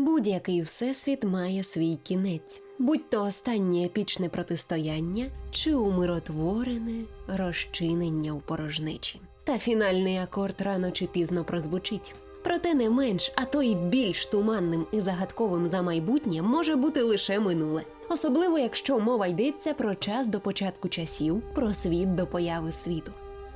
Будь-який всесвіт має свій кінець, будь то останнє епічне протистояння чи умиротворене розчинення у порожнечі. Та фінальний акорд рано чи пізно прозвучить. Проте не менш, а то й більш туманним і загадковим за майбутнє може бути лише минуле, особливо якщо мова йдеться про час до початку часів, про світ до появи світу.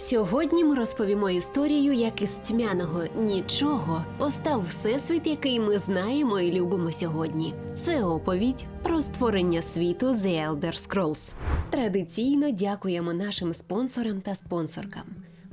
Сьогодні ми розповімо історію, як із тьмяного нічого постав всесвіт, який ми знаємо і любимо сьогодні. Це оповідь про створення світу The Elder Scrolls. Традиційно дякуємо нашим спонсорам та спонсоркам.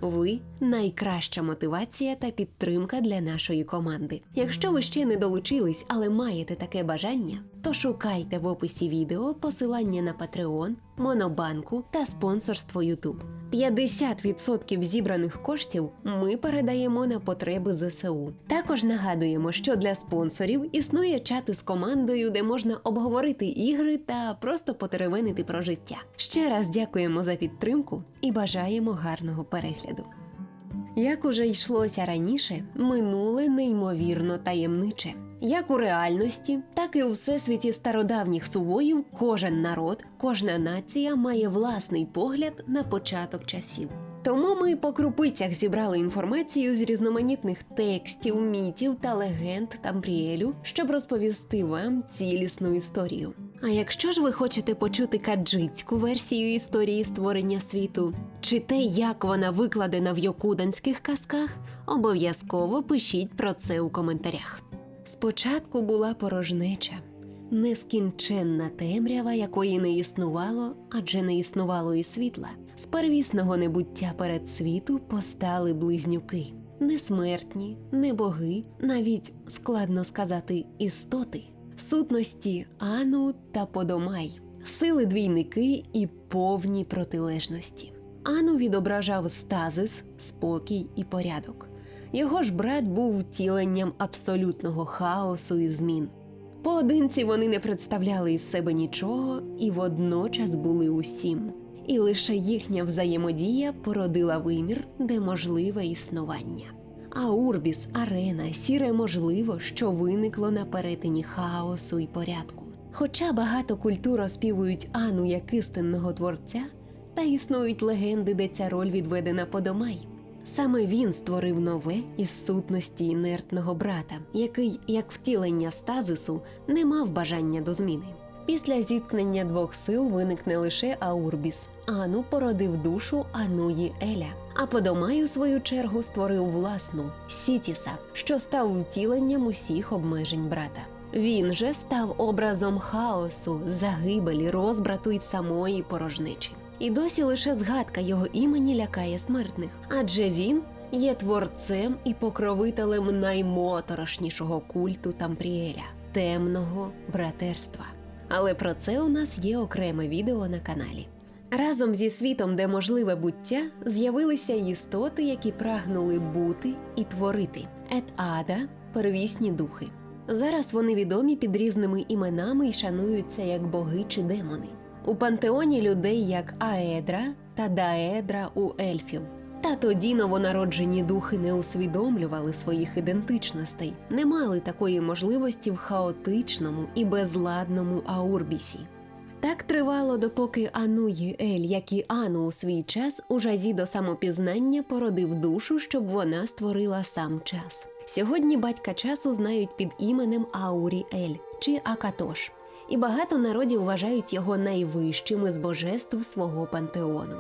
Ви найкраща мотивація та підтримка для нашої команди. Якщо ви ще не долучились, але маєте таке бажання, то шукайте в описі відео посилання на Patreon, Монобанку та спонсорство YouTube. 50% зібраних коштів ми передаємо на потреби ЗСУ. Також нагадуємо, що для спонсорів існує чати з командою, де можна обговорити ігри та просто потеревенити про життя. Ще раз дякуємо за підтримку і бажаємо гарного перегляду. Як уже йшлося раніше, минуле неймовірно таємниче. Як у реальності, так і у всесвіті стародавніх сувоїв кожен народ, кожна нація має власний погляд на початок часів. Тому ми по крупицях зібрали інформацію з різноманітних текстів, мітів та легенд Тампріелю, щоб розповісти вам цілісну історію. А якщо ж ви хочете почути каджицьку версію історії створення світу, чи те, як вона викладена в йокуданських казках, обов'язково пишіть про це у коментарях. Спочатку була порожнеча, нескінченна темрява, якої не існувало, адже не існувало і світла. З первісного небуття перед світу постали близнюки. Не смертні, не боги, навіть складно сказати істоти, сутності Ану та Подомай, сили двійники і повні протилежності. Ану відображав стазис, спокій і порядок. Його ж брат був втіленням абсолютного хаосу і змін. Поодинці вони не представляли із себе нічого і водночас були усім. І лише їхня взаємодія породила вимір, де можливе існування. А Урбіс, арена, сіре можливо, що виникло на перетині хаосу і порядку. Хоча багато культур оспівують Ану як істинного творця, та існують легенди, де ця роль відведена Подомай. Саме він створив нове із сутності інертного брата, який, як втілення стазису, не мав бажання до зміни. Після зіткнення двох сил виник не лише Аурбіс. Ану породив душу Ануї Еля. А Подомай, у свою чергу, створив власну Сітіса, що став втіленням усіх обмежень брата. Він же став образом хаосу, загибелі, розбрату й самої порожнечі. І досі лише згадка його імені лякає смертних, адже він є творцем і покровителем наймоторошнішого культу Тампріеля темного братерства. Але про це у нас є окреме відео на каналі. Разом зі світом, де можливе буття, з'явилися істоти, які прагнули бути і творити Ет-Ада – первісні духи. Зараз вони відомі під різними іменами і шануються як боги чи демони. У пантеоні людей як Аедра та Даедра у ельфів. Та тоді новонароджені духи не усвідомлювали своїх ідентичностей, не мали такої можливості в хаотичному і безладному Аурбісі. Так тривало, допоки Ануї Ель, як і Ану у свій час, у жазі до самопізнання породив душу, щоб вона створила сам час. Сьогодні батька часу знають під іменем Аурі Ель чи Акатош, і багато народів вважають його найвищим із божеств свого пантеону.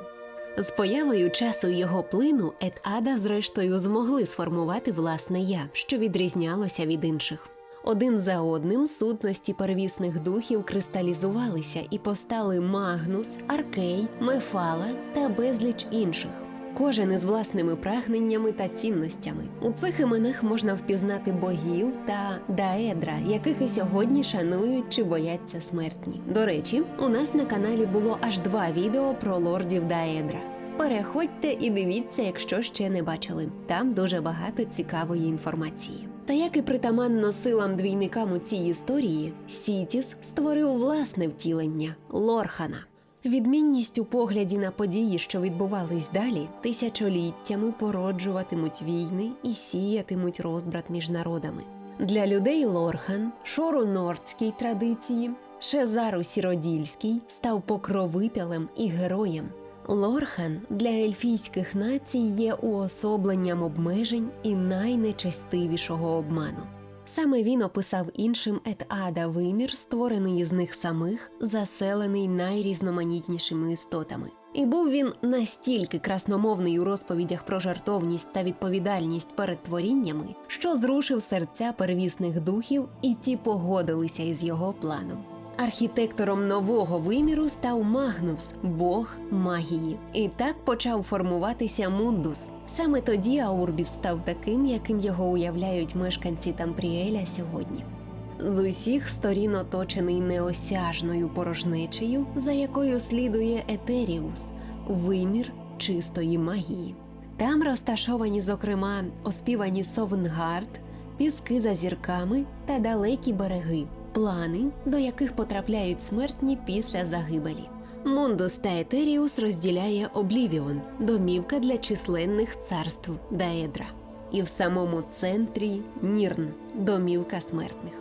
З появою часу його плину Ет-Ада зрештою змогли сформувати власне я, що відрізнялося від інших. Один за одним сутності первісних духів кристалізувалися і постали Магнус, Аркей, Мефала та безліч інших. Кожен із власними прагненнями та цінностями. У цих іменах можна впізнати богів та даедра, яких і сьогодні шанують чи бояться смертні. До речі, у нас на каналі було аж два відео про лордів даедра. Переходьте і дивіться, якщо ще не бачили. Там дуже багато цікавої інформації. Та як і притаманно силам двійникам у цій історії, Сітіс створив власне втілення Лорхана. Відмінність у погляді на події, що відбувались далі, тисячоліттями породжуватимуть війни і сіятимуть розбрат між народами. Для людей Лорхан, шору нордській традиції, Шезару Сіродільський став покровителем і героєм. Лорхан для ельфійських націй є уособленням обмежень і найнечестивішого обману. Саме він описав іншим Ет-Ада вимір, створений із них самих, заселений найрізноманітнішими істотами. І був він настільки красномовний у розповідях про жартовність та відповідальність перед творіннями, що зрушив серця первісних духів, і ті погодилися із його планом. Архітектором нового виміру став Магнус, бог магії, і так почав формуватися Мундус. Саме тоді Аурбіс став таким, яким його уявляють мешканці Тампріеля сьогодні. З усіх сторін оточений неосяжною порожнечею, за якою слідує Етеріус, вимір чистої магії. Там розташовані, зокрема, оспівані Совнгард, піски за зірками та далекі береги, плани, до яких потрапляють смертні після загибелі. Мундус та Етеріус розділяє Облівіон, домівка для численних царств Даедра. І в самому центрі Нірн, домівка смертних.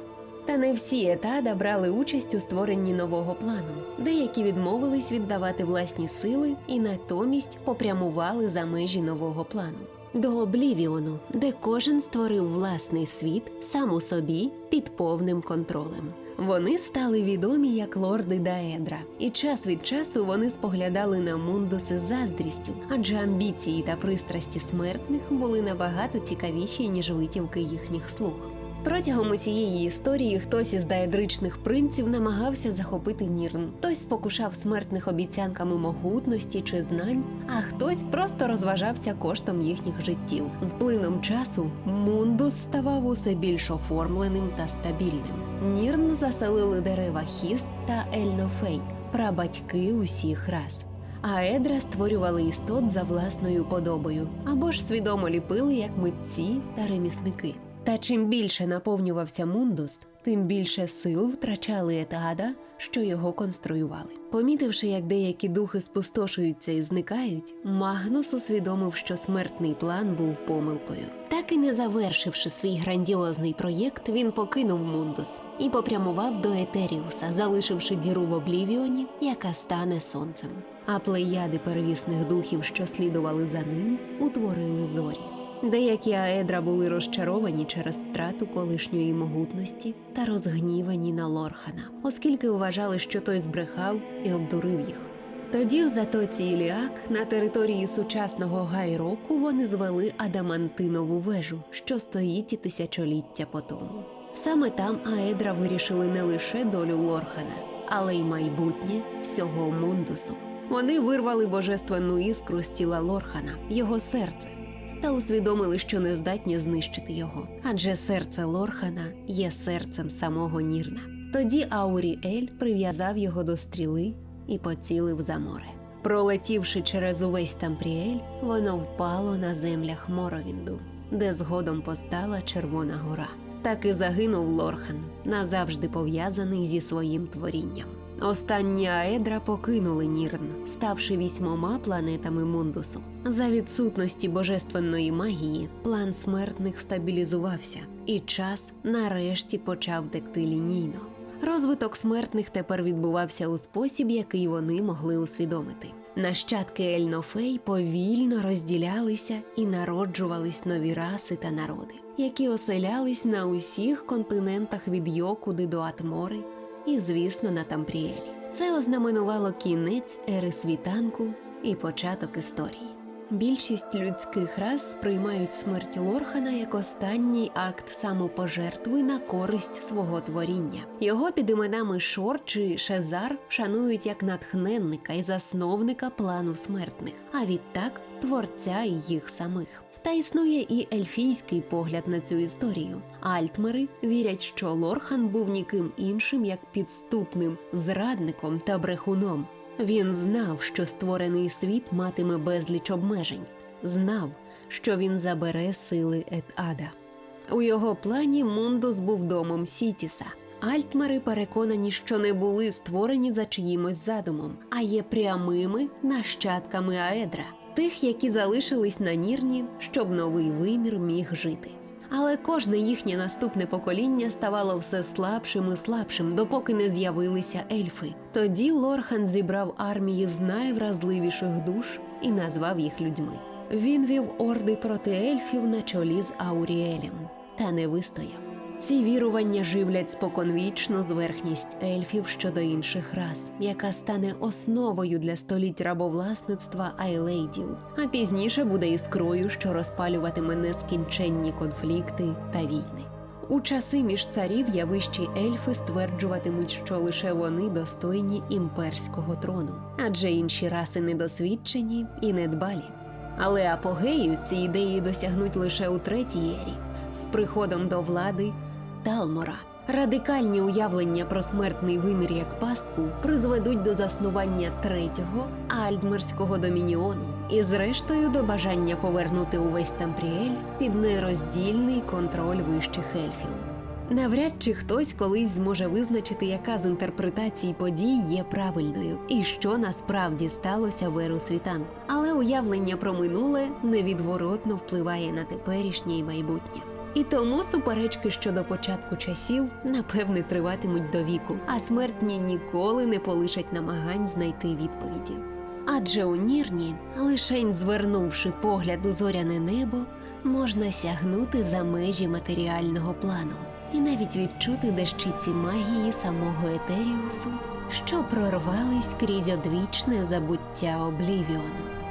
Та не всі етада брали участь у створенні нового плану. Деякі відмовились віддавати власні сили і натомість попрямували за межі нового плану. До Облівіону, де кожен створив власний світ сам у собі під повним контролем. Вони стали відомі як лорди Даедра, і час від часу вони споглядали на Мундус із заздрістю, адже амбіції та пристрасті смертних були набагато цікавіші, ніж витівки їхніх слуг. Протягом усієї історії хтось із даедричних принців намагався захопити Нірн, хтось спокушав смертних обіцянками могутності чи знань, а хтось просто розважався коштом їхніх життів. З плином часу Мундус ставав усе більш оформленим та стабільним. Нірн заселили дерева Хіст та Ельнофей, прабатьки усіх рас. А едра створювали істот за власною подобою або ж свідомо ліпили як митці та ремісники. Та чим більше наповнювався мундус, тим більше сил втрачали етада, що його конструювали. Помітивши, як деякі духи спустошуються і зникають, Магнус усвідомив, що смертний план був помилкою. Так і не завершивши свій грандіозний проєкт, він покинув мундус і попрямував до Етеріуса, залишивши діру в Облівіоні, яка стане сонцем. А плеяди первісних духів, що слідували за ним, утворили зорі. Деякі аедра були розчаровані через втрату колишньої могутності та розгнівані на Лорхана, оскільки вважали, що той збрехав і обдурив їх. Тоді в затоці Іліак на території сучасного Гайроку вони звели Адамантинову вежу, що стоїть і тисячоліття по тому. Саме там Аедра вирішили не лише долю Лорхана, але й майбутнє всього Мундусу. Вони вирвали божественну іскру з тіла Лорхана, його серце та усвідомили, що не здатні знищити його, адже серце Лорхана є серцем самого Нірна. Тоді Ауріель прив'язав його до стріли і поцілив за море. Пролетівши через увесь Тампріель, воно впало на землях Моровінду, де згодом постала Червона гора. Так і загинув Лорхан, назавжди пов'язаний зі своїм творінням. Останні Аедра покинули Нірн, ставши вісьмома планетами Мундусу. За відсутності божественної магії план смертних стабілізувався, і час нарешті почав текти лінійно. Розвиток смертних тепер відбувався у спосіб, який вони могли усвідомити. Нащадки Ельнофей повільно розділялися і народжувались нові раси та народи, які оселялись на усіх континентах від Йокуди до Атмори і, звісно, на Тампріелі. Це ознаменувало кінець ери світанку і початок історії. Більшість людських рас сприймають смерть Лорхана як останній акт самопожертви на користь свого творіння. Його під іменами Шор чи Шезар шанують як натхненника і засновника плану смертних, а відтак творця і їх самих. Та існує і ельфійський погляд на цю історію. Альтмери вірять, що Лорхан був ніким іншим як підступним зрадником та брехуном. Він знав, що створений світ матиме безліч обмежень, знав, що він забере сили Ет-Ада. У його плані Мундус був домом Сітіса. Альтмери переконані, що не були створені за чиїмось задумом, а є прямими нащадками Аедра, тих, які залишились на Нірні, щоб новий вимір міг жити. Але кожне їхнє наступне покоління ставало все слабшим і слабшим, допоки не з'явилися ельфи. Тоді Лорхан зібрав армії з найвразливіших душ і назвав їх людьми. Він вів орди проти ельфів на чолі з Ауріелем, та не вистояв. Ці вірування живлять споконвічну зверхність ельфів щодо інших рас, яка стане основою для століть рабовласництва айлейдів, а пізніше буде іскрою, що розпалюватиме нескінченні конфлікти та війни. У часи між царів вищі ельфи стверджуватимуть, що лише вони достойні імперського трону, адже інші раси недосвідчені і недбалі. Але апогею ці ідеї досягнуть лише у третій ері з приходом до влади Талмора. Радикальні уявлення про смертний вимір як пастку призведуть до заснування третього альдмерського домініону і, зрештою, до бажання повернути увесь Тампріель під нероздільний контроль вищих ельфів. Навряд чи хтось колись зможе визначити, яка з інтерпретацій подій є правильною і що насправді сталося в еру світанку. Але уявлення про минуле невідворотно впливає на теперішнє і майбутнє. І тому суперечки щодо початку часів напевне триватимуть до віку, а смертні ніколи не полишать намагань знайти відповіді. Адже у Нірні, лишень звернувши погляд у зоряне небо, можна сягнути за межі матеріального плану і навіть відчути дещиці магії самого Етеріусу, що прорвались крізь одвічне забуття Облівіону.